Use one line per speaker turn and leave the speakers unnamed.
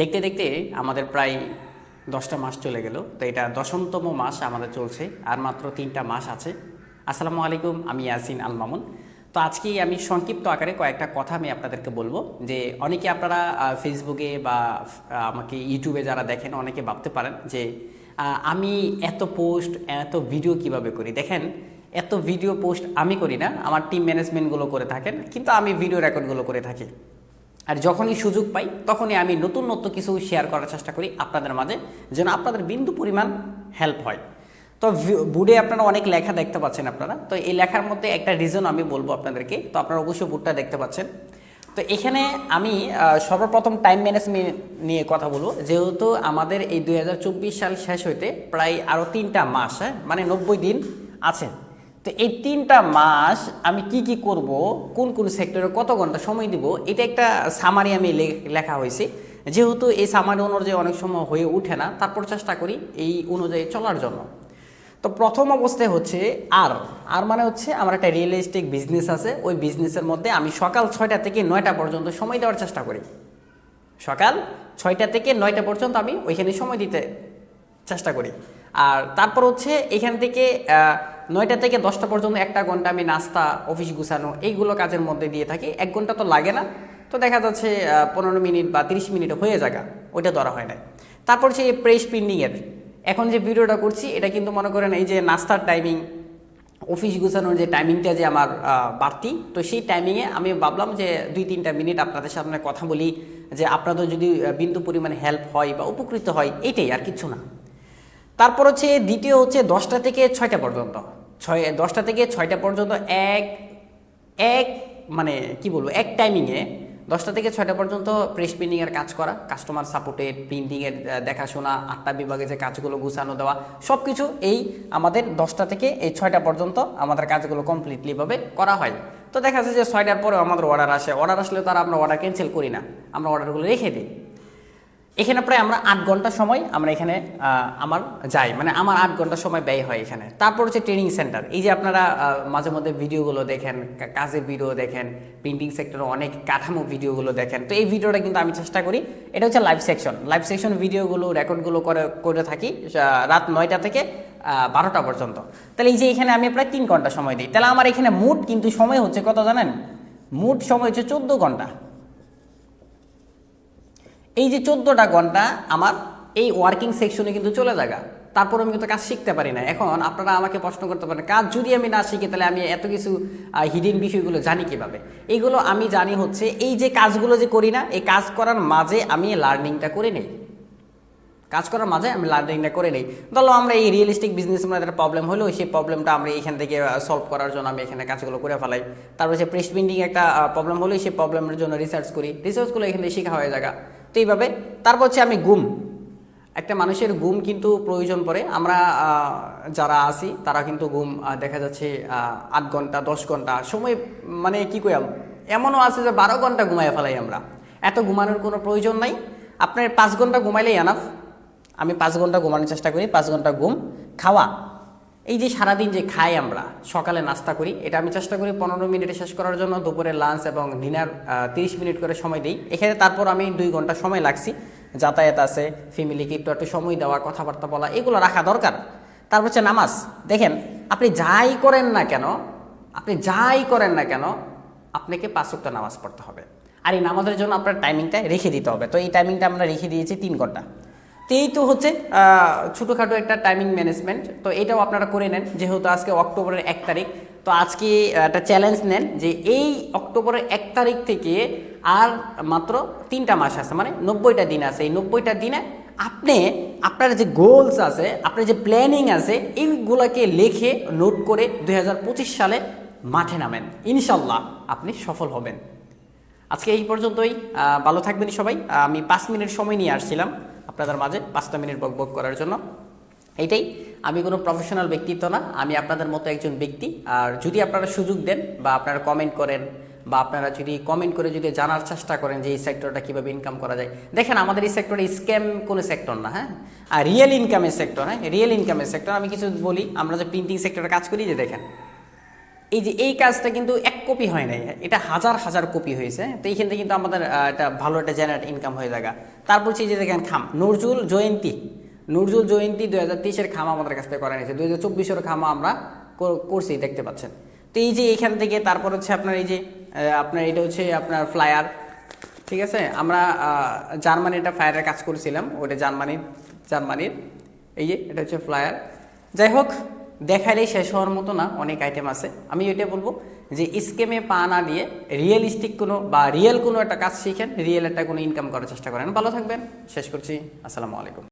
দেখতে দেখতে আমাদের প্রায় দশটা মাস চলে গেল। তো এটা দশমতম মাস আমাদের চলছে, আর মাত্র তিনটা মাস আছে। আসসালামু আলাইকুম, আমি ইয়াসিন আল মামুন। তো আজকে আমি সংক্ষিপ্ত আকারে কয়েকটা কথা আমি আপনাদেরকে বলব, যে অনেকে আপনারা ফেসবুকে বা আমাকে ইউটিউবে যারা দেখেন, অনেকে ভাবতে পারেন যে আমি এত পোস্ট, এত ভিডিও কীভাবে করি? দেখেন, এত ভিডিও পোস্ট আমি করি না, আমার টিম ম্যানেজমেন্টগুলো করে থাকেন, কিন্তু আমি ভিডিও রেকর্ডগুলো করে থাকি। আর যখনই সুযোগ পাই, তখনই আমি নতুন নতুন কিছু শেয়ার করার চেষ্টা করি আপনাদের মাঝে, যেন আপনাদের বিন্দু পরিমাণ হেল্প হয়। তো বুডে আপনারা অনেক লেখা দেখতে পাচ্ছেন আপনারা। তো এই লেখার মধ্যে একটা রিজন আমি বলব আপনাদেরকে, তো আপনারা অবশ্যই বুটটা দেখতে পাচ্ছেন। তো এখানে আমি সর্বপ্রথম টাইম ম্যানেজমেন্ট নিয়ে কথা বলব। যেহেতু আমাদের এই দু হাজার চব্বিশ সাল শেষ হইতে প্রায় আরও তিনটা মাস হ্যাঁ মানে নব্বই দিন আছে। তো এই তিনটা মাস আমি কি কি করব, কোন কোন সেক্টরে কত ঘণ্টা সময় দিব, এটা একটা সামারি আমি লেখা হয়েছে। যেহেতু এই সামারি অনুযায়ী অনেক সময় হয়ে ওঠে না, তারপর চেষ্টা করি এই অনুযায়ী চলার জন্য। তো প্রথম অবস্থায় হচ্ছে আর আর মানে হচ্ছে আমার একটা রিয়েলিস্টিক বিজনেস আছে, ওই বিজনেসের মধ্যে আমি সকাল ছয়টা থেকে নয়টা পর্যন্ত সময় দেওয়ার চেষ্টা করি। সকাল ছয়টা থেকে নয়টা পর্যন্ত আমি ওইখানে সময় দিতে চেষ্টা করি। আর তারপর হচ্ছে এখান থেকে নয়টা থেকে দশটা পর্যন্ত একটা ঘণ্টা আমি নাস্তা, অফিস গুছানো, এইগুলো কাজের মধ্যে দিয়ে থাকি। এক ঘণ্টা তো লাগে না। তো দেখা যাচ্ছে পনেরো মিনিট বা তিরিশ মিনিট হয়ে যাগা ওইটা ধরা হয় না তারপর সেই প্রেস প্রিন্টিংয়ের এখন যে ভিডিওটা করছি, এটা কিন্তু মনে করেন এই যে নাস্তার টাইমিং অফিস গুছানোর যে টাইমিংটা যে আমার বাড়তি, তো সেই টাইমিংয়ে আমি ভাবলাম যে দুই তিনটা মিনিট আপনাদের সামনে কথা বলি, যে আপনাদের যদি বিন্দু পরিমাণে হেল্প হয় বা উপকৃত হয়, এটাই আর কিছু না। তারপর হচ্ছে দ্বিতীয় হচ্ছে দশটা থেকে ছয়টা পর্যন্ত। ছয়, দশটা থেকে ছয়টা পর্যন্ত এক এক মানে কি বলব, এক টাইমিংয়ে দশটা থেকে ছয়টা পর্যন্ত প্রেস প্রিন্টিংয়ের কাজ করা কাস্টমার সাপোর্টে প্রিন্টিংয়ের দেখাশোনা, আটটা বিভাগে যে কাজগুলো গুছানো দেওয়া সব কিছু এই আমাদের দশটা থেকে এই ছয়টা পর্যন্ত আমাদের কাজগুলো কমপ্লিটলিভাবে করা হয়। তো দেখা যাচ্ছে যে ছয়টার পরেও আমাদের অর্ডার আসে অর্ডার আসলে তারা আমরা অর্ডার ক্যান্সেল করি না, আমরা অর্ডারগুলো রেখে দিই। এখানে প্রায় আমরা আট ঘণ্টা সময় আমরা এখানে আমার যাই। মানে আমার আট ঘণ্টা সময় ব্যয় হয় এখানে। তারপর হচ্ছে ট্রেনিং সেন্টার এই যে আপনারা মাঝে মধ্যে ভিডিওগুলো দেখেন কাজের ভিডিও দেখেন প্রিন্টিং সেক্টরে অনেক কাঠামো ভিডিওগুলো দেখেন। তো এই ভিডিওটা কিন্তু আমি চেষ্টা করি, এটা হচ্ছে লাইভ সেকশন লাইভ সেকশন ভিডিওগুলো রেকর্ডগুলো করে করে থাকি রাত নয়টা থেকে বারোটা পর্যন্ত। তাহলে এই যে এখানে আমি প্রায় তিন ঘণ্টা সময় দিই। তাহলে আমার এখানে মোট কিন্তু সময় হচ্ছে কত জানেন? মোট সময় হচ্ছে চোদ্দ ঘণ্টা। এই যে চোদ্দোটা ঘণ্টা আমার এই ওয়ার্কিং সেকশনে কিন্তু চলে যাগা তারপর আমি কিন্তু কাজ শিখতে পারি না। এখন আপনারা আমাকে প্রশ্ন করতে পারেন, কাজ যদি আমি না শিখি তাহলে আমি এত কিছু হিডেন বিষয়গুলো জানি কীভাবে? এইগুলো আমি জানি হচ্ছে এই যে কাজগুলো যে করি না, এই কাজ করার মাঝে আমি লার্নিংটা করে নেই। কাজ করার মাঝে আমি লার্নিংটা করে নেই। ধরো আমরা এই রিয়েলিস্টিক বিজনেস আমাদের প্রবলেম হলো সেই প্রবলেমটা আমরা এখান থেকে সলভ করার জন্য আমি এখানে কাজগুলো করে ফেলাই। তারপরে যে প্রেস প্রিন্টিং একটা প্রবলেম হলো সেই প্রবলেমের জন্য রিসার্চ করি। রিসার্চগুলো এখান শেখা হয়ে জায়গা। তো এইভাবে। তারপর হচ্ছে আমি গুম। একটা মানুষের ঘুম কিন্তু প্রয়োজন পড়ে। আমরা যারা আছি, তারা কিন্তু ঘুম দেখা যাচ্ছে আট ঘণ্টা, দশ ঘণ্টা সময় মানে কি কইয়াম? এমনও আছে যে বারো ঘণ্টা ঘুমাই ফেলাই আমরা। এত ঘুমানোর কোনো প্রয়োজন নাই। আপনার পাঁচ ঘণ্টা ঘুমাইলেই আনাফ আমি পাঁচ ঘণ্টা ঘুমানোর চেষ্টা করি, পাঁচ ঘণ্টা ঘুম, খাওয়া। এই যে সারাদিন যে খাই আমরা, সকালে নাস্তা করি, এটা আমি চেষ্টা করি পনেরো মিনিটে শেষ করার জন্য, দুপুরে লাঞ্চ এবং ডিনার তিরিশ মিনিট করে সময় দিই। এখানে তারপর আমি দুই ঘণ্টা সময় লাগছি। যাতায়াত আছে ফ্যামিলিকে একটু একটু সময় দেওয়া, কথাবার্তা বলা, এগুলো রাখা দরকার। তারপর হচ্ছে নামাজ। দেখেন, আপনি যাই করেন না কেন, আপনি যাই করেন না কেন, আপনাকে পাঁচ ওয়াক্ত নামাজ পড়তে হবে। আর এই নামাজের জন্য আপনার টাইমিংটা রেখে দিতে হবে। তো এই টাইমিংটা আমরা রেখে দিয়েছি তিন ঘণ্টা। তো এই তো হচ্ছে ছোটোখাটো একটা টাইমিং ম্যানেজমেন্ট তো এটাও আপনারা করে নেন, যেহেতু আজকে অক্টোবরের এক তারিখ। তো আজকে একটা চ্যালেঞ্জ নেন যে এই অক্টোবরের এক তারিখ থেকে আর মাত্র তিনটা মাস আছে মানে নব্বইটা দিন আছে। এই নব্বইটা দিনে আপনি, আপনার যে গোলস আছে, আপনার যে প্ল্যানিং আছে, এইগুলোকে লিখে নোট করে দু হাজার পঁচিশ সালে মাঠে নামেন। ইনশাল্লাহ আপনি সফল হবেন। আজকে এই পর্যন্তই ভালো থাকবেন সবাই। আমি পাঁচ মিনিট সময় নিয়ে আসছিলাম। আপনাদের মাঝে পাঁচটা মিনিট বক বক করার জন্য। এটাই, আমি কোনো প্রফেশনাল ব্যক্তিত্ব না, আমি আপনাদের মতো একজন ব্যক্তি। আর যদি আপনারা সুযোগ দেন বা আপনারা কমেন্ট করেন, বা আপনারা যদি কমেন্ট করে যদি জানার চেষ্টা করেন যে এই সেক্টরটা কীভাবে ইনকাম করা যায়। দেখেন, আমাদের এই সেক্টরে স্ক্যাম কোনো সেক্টর না হ্যাঁ? আর রিয়েল ইনকামের সেক্টর হ্যাঁ? রিয়েল ইনকামের সেক্টর আমি কিছু বলি, আমরা যে প্রিন্টিং সেক্টরে কাজ করি যে দেখেন এই যে এই কাজটা কিন্তু এক কপি হয় নাই। এটা হাজার হাজার কপি হয়েছে। তো এইখান থেকে কিন্তু আমাদের একটা ভালো একটা জেনারেট ইনকাম হয়ে যাবে তারপর এই যে দেখেন খাম নজরুল জয়ন্তী। নজরুল জয়ন্তী দুই হাজার তেইশের খাম আমাদের কাছ থেকে করা নিয়েছে দুই হাজার চব্বিশের খামা আমরা কর- করছি দেখতে পাচ্ছেন। তো এই যে এইখান থেকে তারপর হচ্ছে আপনার এই যে আপনার এটা হচ্ছে আপনার ফ্লায়ার ঠিক আছে? আমরা আহ, জার্মানির একটা ফ্লায়ারের কাজ করেছিলাম। ওটা জার্মানির জার্মানির। এই যে এটা হচ্ছে ফ্লায়ার যাই হোক দেখাইলেই শেষ হওয়ার মতো না, অনেক আইটেম আছে। আমি এটা বলব যে স্কেমে পা না দিয়ে রিয়েলিস্টিক কোনো বা রিয়েল কোনো একটা কাজ শিখেন রিয়েল একটা কোনো ইনকাম করার চেষ্টা করেন। ভালো থাকবেন, শেষ করছি। আসসালামু আলাইকুম।